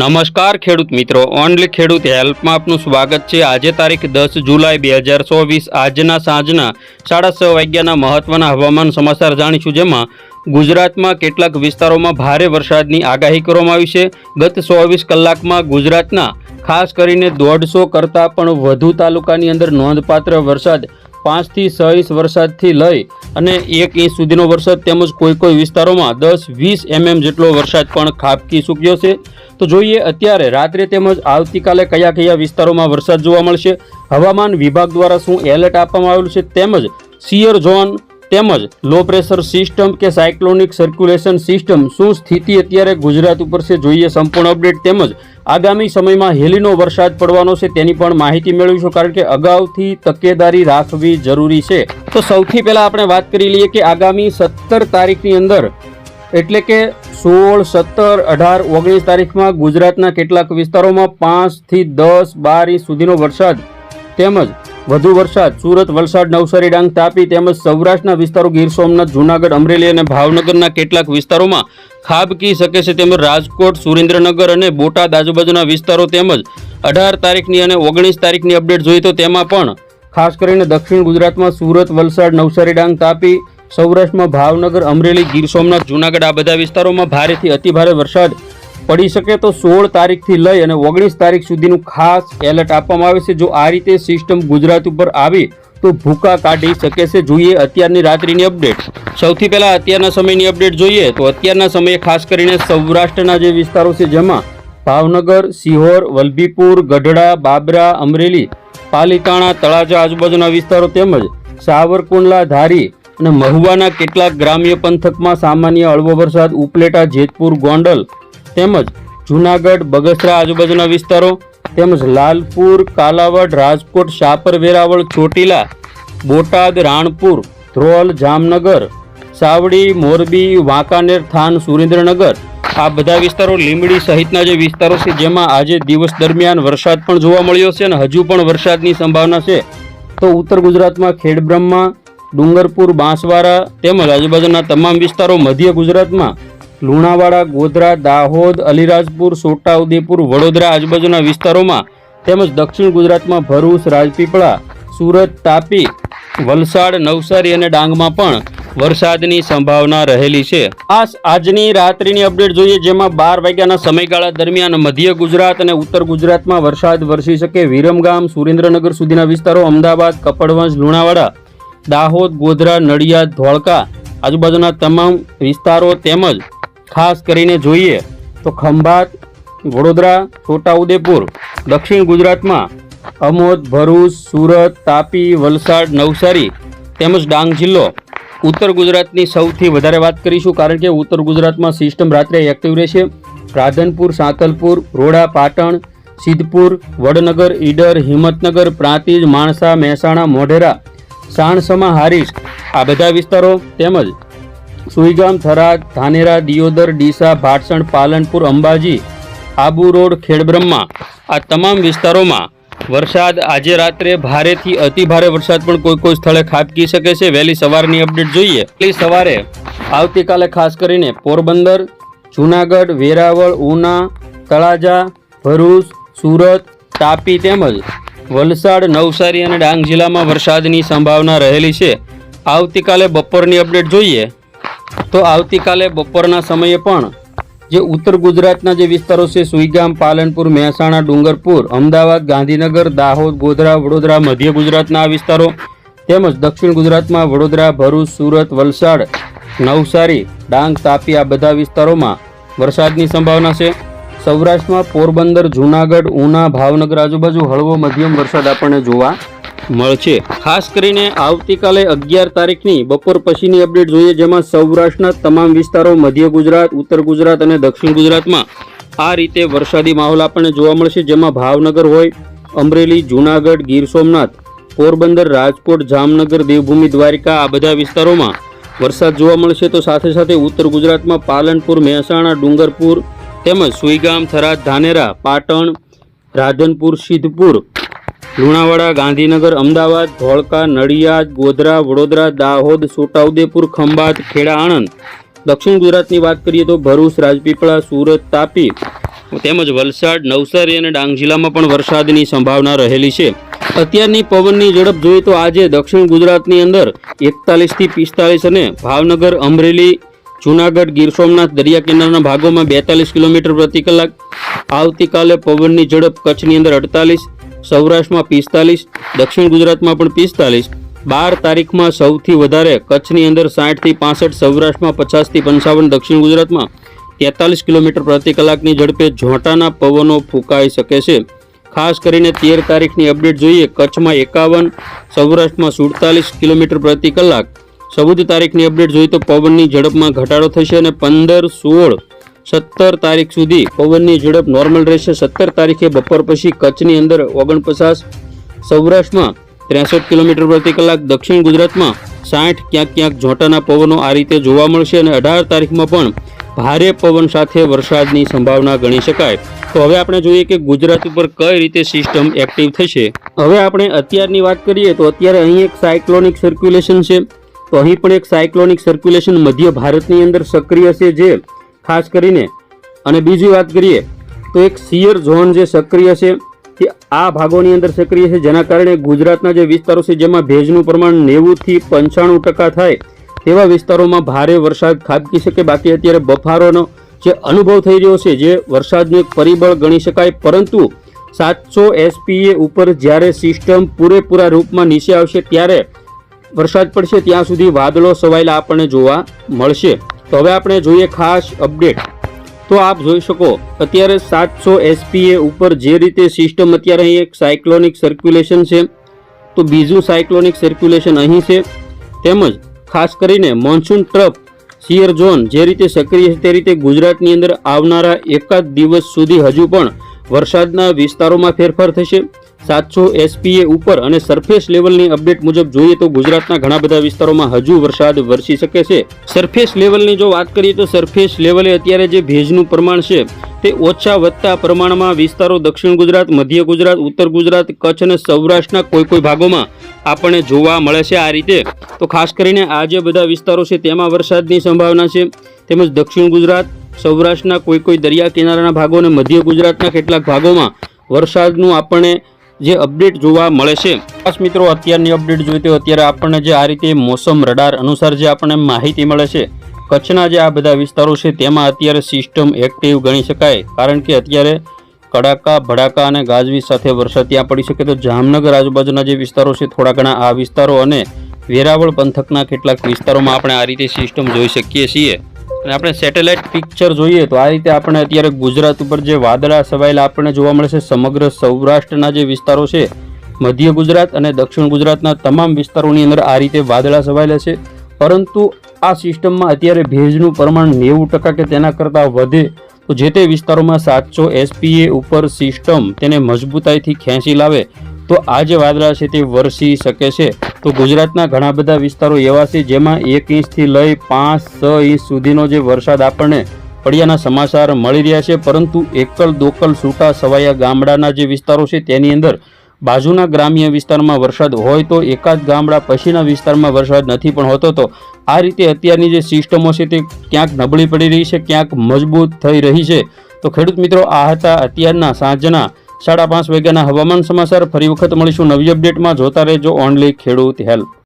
નમસ્કાર ખેડૂત મિત્રો, ઓનલી ખેડૂત હેલ્પમાં આપનું સ્વાગત છે. આજે તારીખ દસ જુલાઈ બે હજાર ચોવીસ, આજના સાંજના સાડા છ વાગ્યાના મહત્વના હવામાન સમાચાર જાણીશું જેમાં ગુજરાતમાં કેટલાક વિસ્તારોમાં ભારે વરસાદની આગાહી કરવામાં આવી છે. ગત ચોવીસ કલાકમાં ગુજરાતના ખાસ કરીને દોઢસો કરતાં પણ વધુ તાલુકાની અંદર નોંધપાત્ર વરસાદ પાંચથી છ ઇંચ વરસાદથી લઈ અને એક ઇંચ સુધીનો વરસાદ તેમજ કોઈ કોઈ વિસ્તારોમાં દસ, વીસ એમએમ જેટલો વરસાદ પણ ખાબકી ચૂક્યો છે. તો જોઈએ અત્યારે રાત્રે તેમજ આવતીકાલે કયા કયા વિસ્તારોમાં વરસાદ જોવા મળશે. હવામાન વિભાગ દ્વારા શું એલર્ટ આપવામાં આવેલું છે તેમજ સિયર ઝોન તેમજ લો પ્રેશર સિસ્ટમ કે સાયક્લોનિક સર્ક્યુલેશન સિસ્ટમ શું સ્થિતિ અત્યારે ગુજરાત ઉપર છે જોઈએ સંપૂર્ણ અપડેટ તેમજ આગામી સમયમાં હેલીનો વરસાદ પડવાનો છે તેની પણ માહિતી મેળવીશું કારણ કે અગાઉથી તકેદારી રાખવી જરૂરી છે. તો સૌથી પહેલાં આપણે વાત કરી લઈએ કે આગામી સત્તર તારીખની અંદર એટલે કે સોળ, સત્તર, અઢાર, ઓગણીસ તારીખમાં ગુજરાતના કેટલાક વિસ્તારોમાં પાંચથી દસ બાર ઇંચ સુધીનો વરસાદ તેમજ વધુ વરસાદ. સુરત, વલસાડ, નવસારી, ડાંગ, તાપી તેમજ સૌરાષ્ટ્રના વિસ્તારો ગીર સોમનાથ, જૂનાગઢ, અમરેલી અને ભાવનગરના કેટલાક વિસ્તારોમાં ખાબકી શકે છે તેમજ રાજકોટ, સુરેન્દ્રનગર અને બોટાદ આજુબાજુના વિસ્તારો તેમજ અઢાર તારીખની અને ઓગણીસ તારીખની અપડેટ જોઈએ તો તેમાં પણ ખાસ કરીને દક્ષિણ ગુજરાતમાં સુરત, વલસાડ, નવસારી, ડાંગ, તાપી, સૌરાષ્ટ્રમાં ભાવનગર, અમરેલી, ગીર સોમનાથ, જૂનાગઢ આ બધા વિસ્તારોમાં ભારેથી અતિભારે વરસાદ પડી શકે તો સોળ તારીખથી લઈ અને ઓગણીસ તારીખ સુધીનું ખાસ એલર્ટ આપવામાં આવે છે. જો આ રીતે સિસ્ટમ ગુજરાત ઉપર આવી, તો ભૂકા કાઢી શકે છે. જોઈએ અત્યારની રાત્રિની અપડેટ સૌથી પહેલાં અત્યારના સમયની અપડેટ જોઈએ, તો અત્યારના સમયે ખાસ કરીને સૌરાષ્ટ્રના જે વિસ્તારો છે, જેમાં ભાવનગર, સિહોર, વલભીપુર, ગઢડા, બાબરા, અમરેલી, પાલિતાણા, તળાજા આજુબાજુના વિસ્તારો તેમજ સાવરકુંડલા, ધારી અને મહુવાના કેટલાક ગ્રામ્ય પંથકમાં સામાન્ય હળવો વરસાદ ઉપલેટા, જેતપુર, ગોંડલ તેમજ જૂનાગઢ, બગસરા આજુબાજુના વિસ્તારો, તેમજ લાલપુર, કાલાવડ, રાજકોટ, શાપર, વેરાવળ, ચોટીલા, બોટાદ, રાણપુર, ધ્રોલ, જામનગર, સાવડી, મોરબી, વાંકાનેર, થાન, સુરેન્દ્રનગર આ બધા વિસ્તારો લીંબડી સહિતના જે વિસ્તારો છે, જેમાં આજે દિવસ દરમિયાન વરસાદ પણ જોવા મળ્યો છે અને હજુ પણ વરસાદની સંભાવના છે. તો ઉત્તર ગુજરાતમાં ખેડબ્રહ્મા, ડુંગરપુર, બાંસવાડા તેમજ આજુબાજુના તમામ વિસ્તારો મધ્ય ગુજરાતમાં લુણાવાડા, ગોધરા, દાહોદ, અલીરાજપુર, છોટાઉદેપુર, વડોદરા આજુબાજુના વિસ્તારોમાં તેમજ દક્ષિણ ગુજરાતમાં ભરૂચ, રાજપીપળા, સુરત, તાપી, વલસાડ, નવસારી અને ડાંગમાં પણ વરસાદની સંભાવના રહેલી છે. આ આજની રાત્રિની અપડેટ જોઈએ જેમાં બાર વાગ્યાના સમયગાળા દરમિયાન મધ્ય ગુજરાત અને ઉત્તર ગુજરાતમાં વરસાદ વરસી શકે વિરમગામ, સુરેન્દ્રનગર સુધીના વિસ્તારો અમદાવાદ, કપડવંજ, લુણાવાડા, દાહોદ, ગોધરા, નડિયાદ, ધોળકા આજુબાજુના તમામ વિસ્તારો તેમજ ખાસ કરીને જોઈએ તો ખંભાત, વડોદરા, છોટાઉદેપુર, દક્ષિણ ગુજરાતમાં અમોદ, ભરૂચ, સુરત, તાપી, વલસાડ, નવસારી તેમજ ડાંગ જિલ્લો ઉત્તર ગુજરાતની સૌથી વધારે વાત કરીશું કારણ કે ઉત્તર ગુજરાતમાં સિસ્ટમ રાત્રે એક્ટિવ રહેશે. રાધનપુર સાંતલપુર રોડા, પાટણ, સિદ્ધપુર, વડનગર, ઈડર, હિંમતનગર, પ્રાંતિજ, માણસા, મહેસાણા, મોઢેરા, સાણસમા હારીશ આ બધા વિસ્તારો તેમજ સુઈગામ, થરાદ, ધાનેરા, દિયોદર, ડીસા, ભાટસણ, પાલનપુર, અંબાજી, આબુ રોડ, ખેડબ્રહ્મા આ તમામ વિસ્તારોમાં વરસાદ આજે રાત્રે ભારેથી અતિ ભારે વરસાદ પણ કોઈ કોઈ સ્થળે ખાબકી શકે છે. વહેલી સવારની અપડેટ જોઈએ. વહેલી સવારે આવતીકાલે ખાસ કરીને પોરબંદર, જૂનાગઢ, વેરાવળ, ઉના, તળાજા, ભરૂચ, સુરત, તાપી તેમજ વલસાડ, નવસારી અને ડાંગ જિલ્લામાં વરસાદની સંભાવના રહેલી છે. આવતીકાલે બપોરની અપડેટ જોઈએ. તો આવતીકાલે બપોરના સમયે પણ જે ઉત્તર ગુજરાતના જે વિસ્તારો છે, સુઈગામ, પાલનપુર, મહેસાણા, ડુંગરપુર, અમદાવાદ, ગાંધીનગર, દાહોદ, ગોધરા, વડોદરા, મધ્ય ગુજરાતના આ વિસ્તારો તેમજ દક્ષિણ ગુજરાતમાં વડોદરા, ભરૂચ, સુરત, વલસાડ, નવસારી, ડાંગ, તાપી આ બધા વિસ્તારોમાં વરસાદની સંભાવના છે. સૌરાષ્ટ્રમાં પોરબંદર, જૂનાગઢ, ઉના, ભાવનગર આજુબાજુ હળવો મધ્યમ વરસાદ આપણને જોવા મળશે. ખાસ કરીને આવતીકાલે અગિયાર તારીખની બપોર પછીની અપડેટ જોઈએ, જેમાં સૌરાષ્ટ્રના તમામ વિસ્તારો, મધ્ય ગુજરાત, ઉત્તર ગુજરાત અને દક્ષિણ ગુજરાતમાં આ રીતે વરસાદી માહોલ આપણને જોવા મળશે, જેમાં ભાવનગર હોય, અમરેલી, જૂનાગઢ, ગીર સોમનાથ, પોરબંદર, રાજકોટ, જામનગર, દેવભૂમિ, દ્વારિકા આ બધા વિસ્તારોમાં વરસાદ જોવા મળશે. તો સાથે સાથે ઉત્તર ગુજરાતમાં પાલનપુર, મહેસાણા, ડુંગરપુર તેમજ સુઈગામ, થરાદ, ધાનેરા, પાટણ, રાધનપુર, સિદ્ધપુર લુણાવાડા, ગાંધીનગર, અમદાવાદ, ધોળકા, નડિયાદ, ગોધરા, વડોદરા, દાહોદ, છોટાઉદેપુર, ખંભાત, ખેડા, આણંદ. દક્ષિણ ગુજરાતની વાત કરીએ તો ભરૂચ, રાજપીપળા, સુરત, તાપી. તેમજ વલસાડ, નવસારી અને ડાંગ જિલ્લામાં પણ વરસાદની સંભાવના રહેલી છે. અત્યારની પવનની ઝડપ જોઈએ તો આજે દક્ષિણ ગુજરાતની અંદર એકતાલીસથી પિસ્તાલીસ અને ભાવનગર, અમરેલી, જૂનાગઢ, ગીર સોમનાથ, દરિયા કિનારાના ભાગોમાં બેતાલીસ કિલોમીટર પ્રતિ કલાક. આવતીકાલે પવનની ઝડપ કચ્છની અંદર અડતાલીસ સૌરાષ્ટ્રમાં પિસ્તાલીસ, દક્ષિણ ગુજરાતમાં પણ પિસ્તાલીસ. બાર તારીખમાં સૌથી વધારે, કચ્છની અંદર સાઠથી પાસઠ, સૌરાષ્ટ્રમાં પચાસથી પંચાવન, દક્ષિણ ગુજરાતમાં તેતાલીસ કિલોમીટર પ્રતિ કલાકની ઝડપે ઝોંટાના પવનો ફૂંકાઈ શકે છે. ખાસ કરીને તેર તારીખની અપડેટ જોઈએ, કચ્છમાં એકાવન, સૌરાષ્ટ્રમાં સુડતાલીસ કિલોમીટર પ્રતિ કલાક. ચૌદ તારીખની અપડેટ જોઈએ તો પવનની ઝડપમાં ઘટાડો થશે અને પંદર, સોળ સત્તર તારીખ સુધી પવનની ઝડપ નોર્મલ રહેશે. સત્તર તારીખે બપોર પછી કચ્છની અંદર ઓગણપચાસ, સૌરાષ્ટ્રમાં ત્રેસઠ કિલોમીટર પ્રતિ કલાક, દક્ષિણ ગુજરાતમાં સાઠ ક્યાંક ક્યાંક ઝોંટાના પવનો આ રીતે જોવા મળશે અને અઢાર તારીખમાં પણ ભારે પવન સાથે વરસાદની સંભાવના ગણી શકાય. તો હવે આપણે જોઈએ કે ગુજરાત ઉપર કઈ રીતે સિસ્ટમ એક્ટિવ થશે. હવે આપણે અત્યારની વાત કરીએ તો અત્યારે અહીં એક સાયક્લોનિક સર્ક્યુલેશન છે. તો અહીં પણ એક સાયક્લોનિક સર્ક્યુલેશન મધ્ય ભારતની અંદર સક્રિય છે જે ખાસ કરીને, અને બીજી વાત કરીએ, તો એક સિયર ઝોન જે સક્રિય છે તે આ ભાગોની અંદર સક્રિય છે, જેના કારણે ગુજરાતના જે વિસ્તારો છે, જેમાં ભેજનું પ્રમાણ નેવુંથી પંચાણું ટકા થાય, તેવા વિસ્તારોમાં ભારે વરસાદ ખાબકી શકે. બાકી અત્યારે બફારોનો જે અનુભવ થઈ રહ્યો છે, જે વરસાદનું એક પરિબળ ગણી શકાય, પરંતુ સાતસો એસપીએ ઉપર જ્યારે સિસ્ટમ પૂરેપૂરા રૂપમાં નીચે આવશે, ત્યારે વરસાદ પડશે, ત્યાં સુધી વાદળો સવાયેલા આપણને જોવા મળશે. તો હવે આપણે જોઈએ ખાસ અપડેટ. તો આપ જોઈ શકો, અત્યારે સાતસો એસપીએ ઉપર જે રીતે સિસ્ટમ અત્યારે અહીં એક સાયક્લોનિક સર્ક્યુલેશન છે, તો બીજું સાયક્લોનિક સર્ક્યુલેશન અહીં છે. તેમજ ખાસ કરીને મોન્સૂન ટ્રફ સિયર ઝોન જે રીતે સક્રિય છે તે રીતે ગુજરાતની અંદર આવનારા એકાદ દિવસ સુધી હજુ પણ વરસાદના વિસ્તારોમાં ફેરફાર થશે. સાતસો એસપીએ ઉપર અને સરફેસ લેવલની અપડેટ મુજબ જોઈએ તો ગુજરાતના ઘણા બધા વિસ્તારોમાં હજુ વરસાદ વરસી શકે છે. સરફેસ લેવલની જો વાત કરીએ તો સરફેસ લેવલે અત્યારે જે ભેજનું પ્રમાણ છે, તે ઓછા વધતા પ્રમાણમાં વિસ્તારો દક્ષિણ ગુજરાત, મધ્ય ગુજરાત, ઉત્તર ગુજરાત, કચ્છ અને સૌરાષ્ટ્રના કોઈ કોઈ ભાગોમાં આપણને જોવા મળે છે આ રીતે. તો ખાસ કરીને આ જે બધા વિસ્તારો છે, તેમાં વરસાદની સંભાવના છે. તેમજ દક્ષિણ ગુજરાત, સૌરાષ્ટ્રના કોઈ કોઈ દરિયા કિનારાના ભાગો અને મધ્ય ગુજરાતના કેટલાક ભાગોમાં વરસાદનું આપણને જે અપડેટ જોવા મળે છે. ખાસ મિત્રો, અત્યારની અપડેટ જોઈ તો અત્યારે આપણને જે આ રીતે મોસમ રડાર અનુસાર જે આપણને માહિતી મળે છે, કચ્છના જે આ બધા વિસ્તારો છે, તેમાં અત્યારે સિસ્ટમ એક્ટિવ ગણી શકાય. કારણ કે અત્યારે કડાકા, ભડાકા અને ગાજવીજ સાથે વરસાદ ત્યાં પડી શકે તો જામનગર આજુબાજુના જે વિસ્તારો છે, થોડા ઘણા આ વિસ્તારો અને વેરાવળ પંથકના કેટલાક વિસ્તારોમાં આપણે આ રીતે સિસ્ટમ જોઈ શકીએ છીએ. અને આપણે સેટેલાઇટ પિક્ચર જોઈએ તો આ રીતે આપણે અત્યારે ગુજરાત ઉપર જે વાદળા છવાયેલા આપણને જોવા મળે છે સમગ્ર સૌરાષ્ટ્રના જે વિસ્તારો છે, મધ્ય ગુજરાત અને દક્ષિણ ગુજરાતના તમામ વિસ્તારોની અંદર આ રીતે વાદળા છવાયેલા છે. પરંતુ આ સિસ્ટમમાં અત્યારે ભેજનું પ્રમાણ નેવું ટકા કે તેના કરતાં વધે, તો જે તે વિસ્તારોમાં સાતસો એસપીએ ઉપર સિસ્ટમ તેને મજબૂતાઈથી ખેંચી લાવે, તો આ જે વાદળા છે તે વરસી શકે છે. તો ગુજરાતના ઘણા બધા વિસ્તારો એવા છે જેમાં એક ઇંચથી લઈ પાંચ, છ ઇંચ સુધીનો જે વરસાદ આપણને પડ્યાના સમાચાર મળી રહ્યા છે. પરંતુ એકલ દોકલ સૂટા સવાયા ગામડાના જે વિસ્તારો છે તેની અંદર બાજુના ગ્રામ્ય વિસ્તારમાં વરસાદ હોય તો એકાદ ગામડા પછીના વિસ્તારમાં વરસાદ નથી પણ હોતો. તો આ રીતે અત્યારની જે સિસ્ટમો છે તે ક્યાંક નબળી પડી રહી છે, ક્યાંક મજબૂત થઈ રહી છે. તો ખેડૂત મિત્રો, આ હતા અત્યારના સાંજના સાડા પાંચ વાગ્યાના હવામાન સમાચાર. ફરી વખત મળીશું નવી અપડેટમાં. જોતા રહેજો ઓનલી ખેડૂત હેલ્પ.